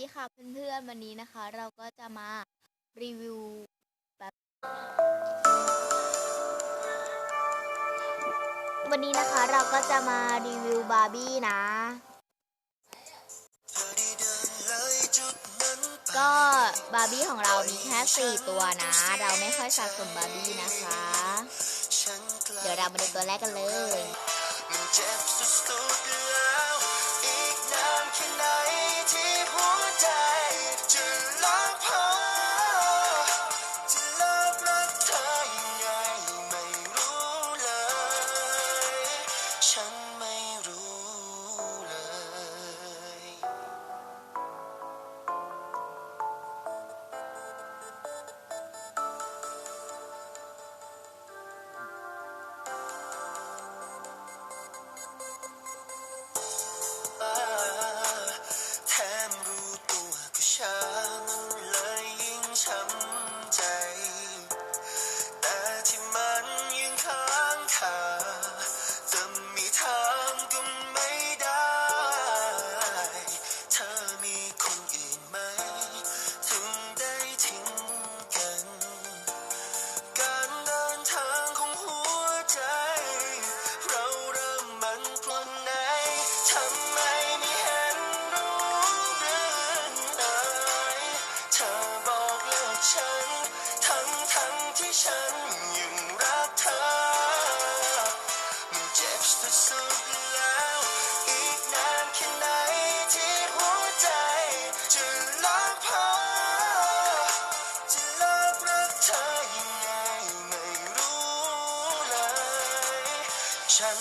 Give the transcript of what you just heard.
ดีค่ะเพื่อนๆวันนี้นะคะ เราก็จะมารีวิวแบบวันนี้นะคะเราก็จะมารีวิวบาร์บี้นะ ก็บาร์บี้ของเรามีแค่ 4 ตัวนะ เราไม่ค่อยสะสมบาร์บี้นะคะ เดี๋ยวเรามาดูตัวแรกกันเลย ทั้งทั้งที่ฉันยังรักเธอ มันเจ็บสุดๆแล้ว อีกนานแค่ไหนที่หัวใจ จะเลิกพอ จะลิกรักเธอยังไงไม่รู้เลย ฉัน